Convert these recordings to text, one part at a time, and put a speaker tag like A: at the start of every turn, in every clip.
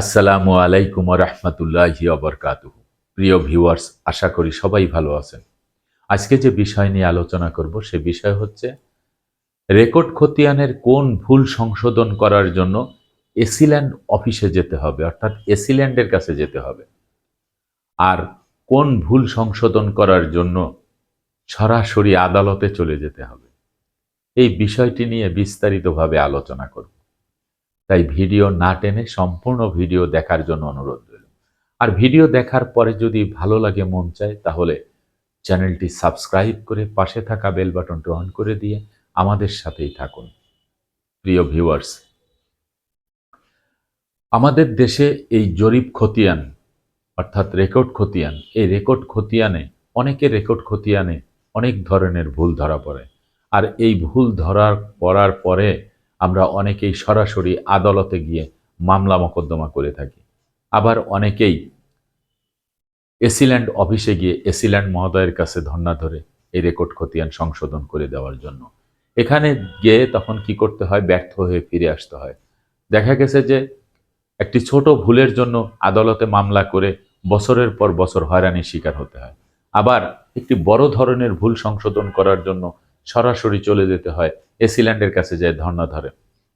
A: আসসালামু আলাইকুম রহমতুল্লাহি অবরকাত প্রিয় ভিউয়ার্স, আশা করি সবাই ভালো আছেন। আজকে যে বিষয় নিয়ে আলোচনা করব, সে বিষয় হচ্ছে রেকর্ড খতিয়ানের কোন ভুল সংশোধন করার জন্য এসিল্যান্ড অফিসে যেতে হবে, অর্থাৎ এসিল্যান্ডের কাছে যেতে হবে। আর কোন ভুল সংশোধন করার জন্য সরাসরি আদালতে চলে যেতে হবে। এই বিষয়টি নিয়ে বিস্তারিতভাবে আলোচনা করব। তাই ভিডিও না টেনে সম্পূর্ণ ভিডিও দেখার জন্য অনুরোধ রইল। আর ভিডিও দেখার পরে যদি ভালো লাগে, মন চায়, তাহলে চ্যানেলটি সাবস্ক্রাইব করে পাশে থাকা বেল বাটনটি অন করে দিয়ে আমাদের সাথেই থাকুন। প্রিয় ভিউয়ার্স, আমাদের দেশে এই জরিপ খতিয়ান, অর্থাৎ রেকর্ড খতিয়ান, এই রেকর্ড খতিয়ানে, অনেকে রেকর্ড খতিয়ানে অনেক ধরনের ভুল ধরা পড়ে। আর এই ভুল ধরার পড়ার পরে আমরা অনেকেই সরাসরি আদালতে গিয়ে মামলা মোকদ্দমা করে থাকি। আবার অনেকেই এসিল্যান্ড অফিসে গিয়ে এসিল্যান্ড মহোদয়ের কাছে ধর্ণা ধরে এই রেকর্ড খতিয়ান সংশোধন করে দেওয়ার জন্য। এখানে গিয়ে তখন কি করতে হয়? ব্যর্থ হয়ে ফিরে আসতে হয়। দেখা গেছে যে একটি ছোট ভুলের জন্য আদালতে মামলা করে বছরের পর বছর হয়রানির শিকার হতে হয়। আবার একটি বড় ধরনের ভুল সংশোধন করার জন্য সরাসরি চলে যেতে হয় এসিল্যান্ডের কাছে যায় ধর্ণা ধরে।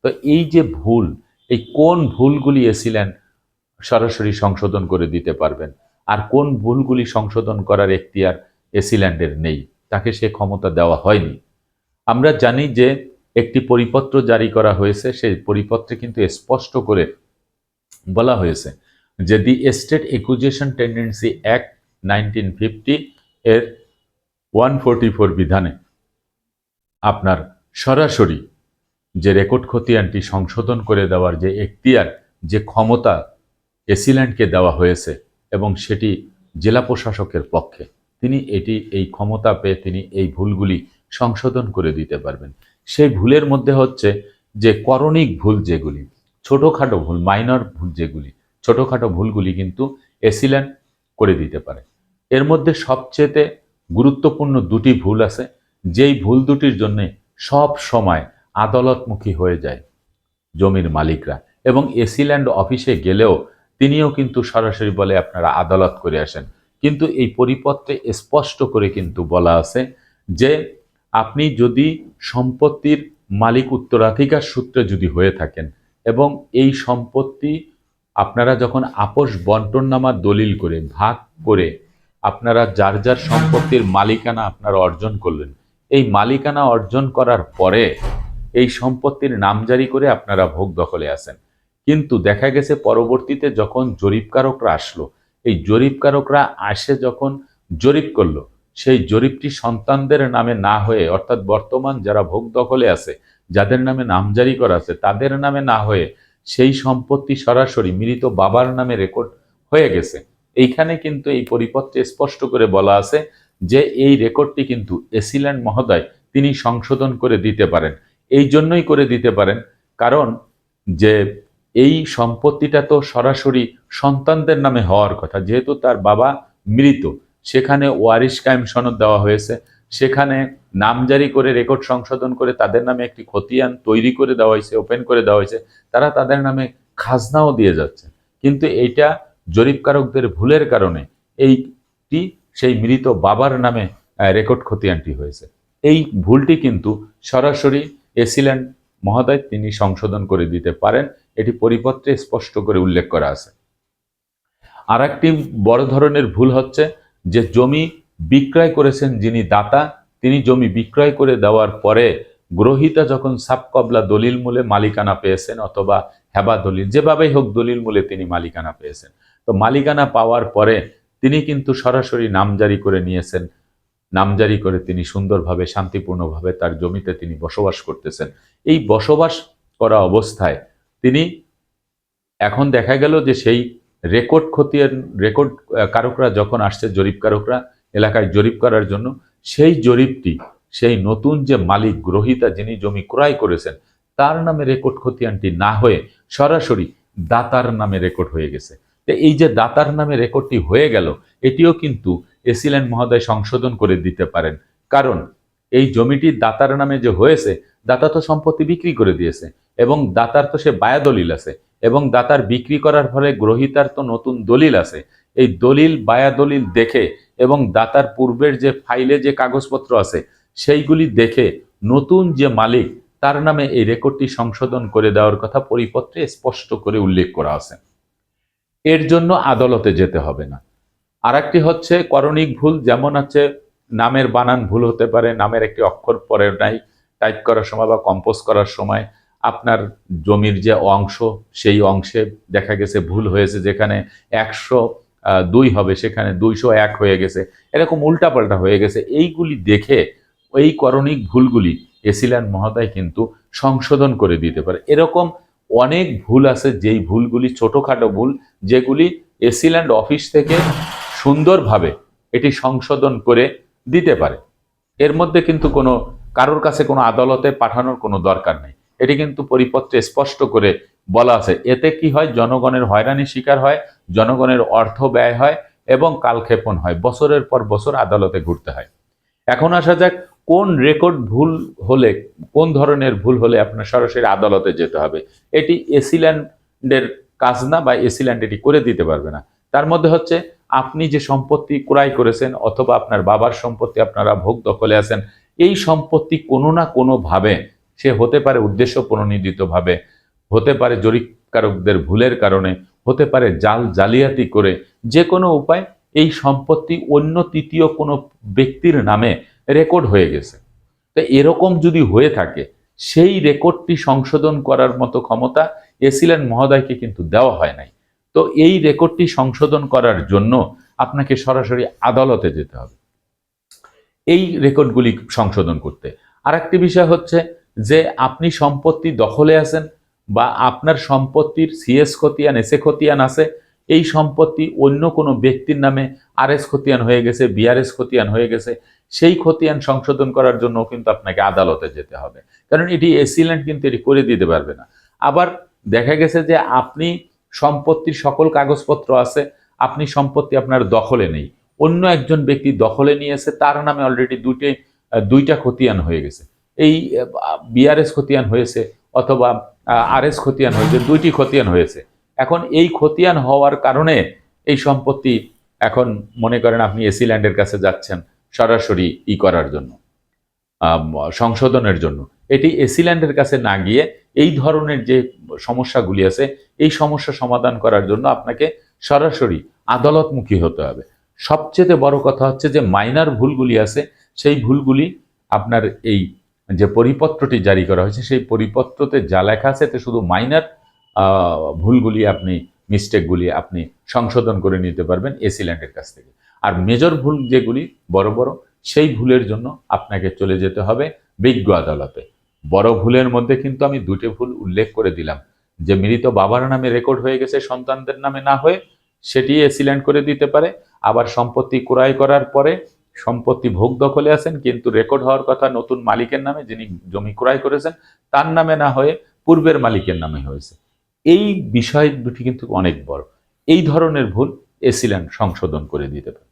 A: তো এই যে ভুল, এই কোন ভুলগুলি এসিল্যান্ড সরাসরি সংশোধন করে দিতে পারবেন? আর কোন ভুলগুলি সংশোধন করার এখতিয়ার এসিল্যান্ডের নেই? তাকে সে ক্ষমতা দেওয়া হয়নি। আমরা জানি যে একটি পরিপত্র জারি করা হয়েছে, সেই পরিপত্রে কিন্তু স্পষ্ট করে বলা হয়েছে যে the estate acquisition tendency act nineteen fifty এর ওয়ান বিধানে আপনার সরাসরি যে রেকর্ড খতিয়ানটি সংশোধন করে দেওয়ার যে এখতিয়ার, যে ক্ষমতা এসিল্যান্ডকে দেওয়া হয়েছে এবং সেটি জেলা প্রশাসকের পক্ষে, তিনি এটি, এই ক্ষমতা পেয়ে তিনি এই ভুলগুলি সংশোধন করে দিতে পারবেন। সেই ভুলের মধ্যে হচ্ছে যে করণিক ভুল যেগুলি, ছোটোখাটো ভুল, মাইনর ভুল যেগুলি, ছোটোখাটো ভুলগুলি কিন্তু এসিল্যান্ড করে দিতে পারে। এর মধ্যে সবচেয়েতে গুরুত্বপূর্ণ দুটি ভুল আছে। যেই ভুল দুটির জন্যে সব সময় আদালতমুখী হয়ে যায় জমির মালিকরা এবং এসিল্যান্ড অফিসে গেলেও তিনিও কিন্তু সরাসরি বলে আপনারা আদালত করে আসেন। কিন্তু এই পরিপত্রে স্পষ্ট করে কিন্তু বলা আছে যে আপনি যদি সম্পত্তির মালিক উত্তরাধিকার সূত্রে যদি হয়ে থাকেন এবং এই সম্পত্তি আপনারা যখন আপোষ বন্টননামা দলিল করে, ভাগ করে আপনারা যার যার সম্পত্তির মালিকানা আপনারা অর্জন করলেন এই মালিকানা অর্জন করার পরে এই সম্পত্তির নামজারি করে আপনারা ভোগ দখলে আসেন কিন্তু দেখা গেছে পরবর্তীতে যখন জরিপকারকরা আসলো, এই জরিপকারকরা আসে যখন জরিপ করল, সেই জরিপটি সন্তানদের নামে না হয়ে, অর্থাৎ বর্তমান যারা ভোগ দখলে আছে, যাদের নামে নামজারি করা আছে, তাদের নামে না হয়ে সেই সম্পত্তি সরাসরি মৃত বাবার নামে রেকর্ড হয়ে গেছে। এইখানে কিন্তু এই পরিপত্রে স্পষ্ট করে বলা আছে যে এই রেকর্ডটি কিন্তু এসিল্যান্ড মহোদয় তিনি সংশোধন করে দিতে পারেন। এই জন্যই করে দিতে পারেন, কারণ যে এই সম্পত্তিটা তো সরাসরি সন্তানদের নামে হওয়ার কথা, যেহেতু তার বাবা মৃত, সেখানে ওয়ারিশ কায়েম সনদ দেওয়া হয়েছে, সেখানে নামজারি করে রেকর্ড সংশোধন করে তাদের নামে একটি খতিয়ান তৈরি করে দেওয়া হয়েছে, ওপেন করে দেওয়া হয়েছে, তারা তাদের নামে খাজনাও দিয়ে যাচ্ছে। কিন্তু এইটা জরিপকারকদের ভুলের কারণে, এইটি সেই মৃত বাবার নামে রেকর্ড খতিয়ানটি হয়েছে। এই ভুলটি কিন্তু সরাসরি এসিল্যান্ড মহোদয়, তিনি সংশোধন করে দিতে পারেন। এটি পরিপত্রে স্পষ্ট করে উল্লেখ করা আছে। আর একটি বড় ধরনের ভুল হচ্ছে যে, জমি বিক্রয় করেছেন যিনি দাতা, তিনি জমি বিক্রয় করে দেওয়ার পরে গ্রহিতা যখন সাবকবলা দলিল মূলে মালিকানা পেয়েছেন অথবা হেবা দলিল, যেভাবেই হোক দলিল মূলে তিনি মালিকানা পেয়েছেন। তো মালিকানা পাওয়ার পরে তিনি কিন্তু সরাসরি নামজারি করে নিয়েছেন। নামজারি করে তিনি সুন্দরভাবে, শান্তিপূর্ণভাবে তার জমিতে তিনি বসবাস করতেছেন। এই বসবাস করা অবস্থায় তিনি এখন দেখা গেল যে সেই রেকর্ড খতিয়ান, রেকর্ড কারকরা যখন আসছে, জরিপ কারকরা, এলাকায় জরিপ করার জন্য, সেই জরিপটি, সেই নতুন যে মালিক গ্রহিতা যিনি জমি ক্রয় করেছেন, তার নামে রেকর্ড খতিয়ানটি না হয়ে সরাসরি দাতার নামে রেকর্ড হয়ে গেছে। এই যে দাতার নামে রেকর্ডটি হয়ে গেল, এটিও কিন্তু এসিল্যান্ড মহোদয় সংশোধন করে দিতে পারেন। কারণ এই জমিটি দাতার নামে যে হয়েছে, দাতা তো সম্পত্তি বিক্রি করে দিয়েছে এবং দাতার তো সে বায়াদলিল আছে এবং দাতার বিক্রি করার ফলে গ্রহিতার তো নতুন দলিল আছে। এই দলিল বায়া দলিল দেখে এবং দাতার পূর্বের যে ফাইলে যে কাগজপত্র আছে, সেইগুলি দেখে নতুন যে মালিক, তার নামে এই রেকর্ডটি সংশোধন করে দেওয়ার কথা পরিপত্রে স্পষ্ট করে উল্লেখ করা আছে। এর জন্য আদালতে যেতে হবে না। আর একটি হচ্ছে করণিক ভুল, যেমন হচ্ছে নামের বানান ভুল হতে পারে, নামের একটি অক্ষর পরে নাই, টাইপ করার সময় বা কম্পোজ করার সময় আপনার জমির যে অংশ, সেই অংশে দেখা গেছে ভুল হয়েছে, যেখানে একশো দুই হবে, সেখানে দুইশো এক হয়ে গেছে, এরকম উল্টাপাল্টা হয়ে গেছে, এইগুলি দেখে এই করণিক ভুলগুলি এসিল্যান্ড মহোদয় কিন্তু সংশোধন করে দিতে পারে। এরকম অনেক ভুল আছে, যেই ভুলগুলি ছোটোখাটো ভুল, যেগুলি এসিল্যান্ড অফিস থেকে সুন্দরভাবে এটি সংশোধন করে দিতে পারে। এর মধ্যে কিন্তু কোনো, কারোর কাছে কোনো আদালতে পাঠানোর কোনো দরকার নেই। এটি কিন্তু পরিপত্রে স্পষ্ট করে বলা আছে। এতে কি হয়? জনগণের হয়রানির শিকার হয়, জনগণের অর্থ ব্যয় হয় এবং কালক্ষেপণ হয়। বছরের পর বছর আদালতে ঘুরতে হয়। এখন আসা যাক কোন রেকর্ড ভুল হলে, কোন ধরনের ভুল হলে আপনার সরাসরি আদালতে যেতে হবে? এটি এসিল্যান্ডের কাজ না বা এসিল্যান্ড এটি করে দিতে পারবে না। তার মধ্যে হচ্ছে, আপনি যে সম্পত্তি ক্রয় করেছেন অথবা আপনার বাবার সম্পত্তি আপনারা ভোগ দখলে আছেন, এই সম্পত্তি কোনো না কোনোভাবে, সে হতে পারে উদ্দেশ্য প্রণোদিতভাবে, হতে পারে জরিপকারকদের ভুলের কারণে, হতে পারে জাল জালিয়াতি করে, যে কোনো উপায় এই সম্পত্তি অন্য তৃতীয় কোনো ব্যক্তির নামে রেকর্ড হয়ে গেছে। তো এরকম যদি হয়ে থাকে, সেই রেকর্ডটি সংশোধন করার মতো ক্ষমতা এসিল্যান্ড মহোদয়কে কিন্তু দেওয়া হয় নাই। তো এই রেকর্ডটি সংশোধন করার জন্য আপনাকে সরাসরি আদালতে যেতে হবে। এই রেকর্ডগুলি সংশোধন করতে। আর একটি বিষয় হচ্ছে যে আপনি সম্পত্তি দখলে আছেন বা আপনার সম্পত্তির সিএস খতিয়ান এসএ খতিয়ান আছে, এই সম্পত্তি অন্য কোনো ব্যক্তির নামে আর এস খতিয়ান হয়ে গেছে বিআরএস খতিয়ান হয়ে গেছে সেই খতিয়ান সংশোধন করার জন্য কিন্তু আপনাকে আদালতে যেতে হবে। কারণ এটি এসিল্যান্ড কিন্তু এটি করে দিতে পারবে না। আবার দেখা গেছে যে আপনি সম্পত্তির সকল কাগজপত্র আছে, আপনি সম্পত্তি আপনার দখলে নেই। অন্য একজন ব্যক্তি দখলে নিয়েছে, তার নামে অলরেডি দুইটি, দুইটা খতিয়ান হয়ে গেছে। এই বিআরএস খতিয়ান হয়েছে অথবা আর এস খতিয়ান হয়েছে, দুইটি খতিয়ান হয়েছে। এখন এই খতিয়ান হওয়ার কারণে এই সম্পত্তি এখন মনে করেন আপনি এসিল্যান্ডের কাছে যাচ্ছেন। সরাসরি ই করার জন্য সংশোধনের জন্য। এটি এসিল্যান্ডের কাছে না গিয়ে এই ধরনের যে সমস্যাগুলি আছে, এই সমস্যা সমাধান করার জন্য আপনাকে সরাসরি আদালতমুখী হতে হবে। সবচেয়ে বড় কথা হচ্ছে যে মাইনার ভুলগুলি আছে, সেই ভুলগুলি আপনার এই যে পরিপত্রটি জারি করা হয়েছে, সেই পরিপত্রতে যা লেখা আছে, এতে শুধু মাইনার ভুলগুলি আপনি মিস্টেকগুলি আপনি সংশোধন করে নিতে পারবেন এসিল্যান্ডের কাছ থেকে। আর মেজর ভুল যেগুলি, বড় বড়, সেই ভুলের জন্য আপনাকে চলে যেতে হবে বিজ্ঞ আদালতে। বড় ভুলের মধ্যে কিন্তু আমি দুটি ভুল উল্লেখ করে দিলাম। যে মৃত বাবার নামে রেকর্ড হয়ে গেছে সন্তানদের নামে না হয়ে সেটি এসিল্যান্ড করে দিতে পারে। আবার সম্পত্তি ক্রয় করার পরে সম্পত্তি ভোগ দখলে আছেন, কিন্তু রেকর্ড হওয়ার কথা নতুন মালিকের নামে যিনি জমি ক্রয় করেছেন, তার নামে না হয়ে পূর্বের মালিকের নামে হয়েছে। এই বিষয় দুটি কিন্তু অনেক বড়। এই ধরনের ভুল এসিল্যান্ড সংশোধন করে দিতে পারে।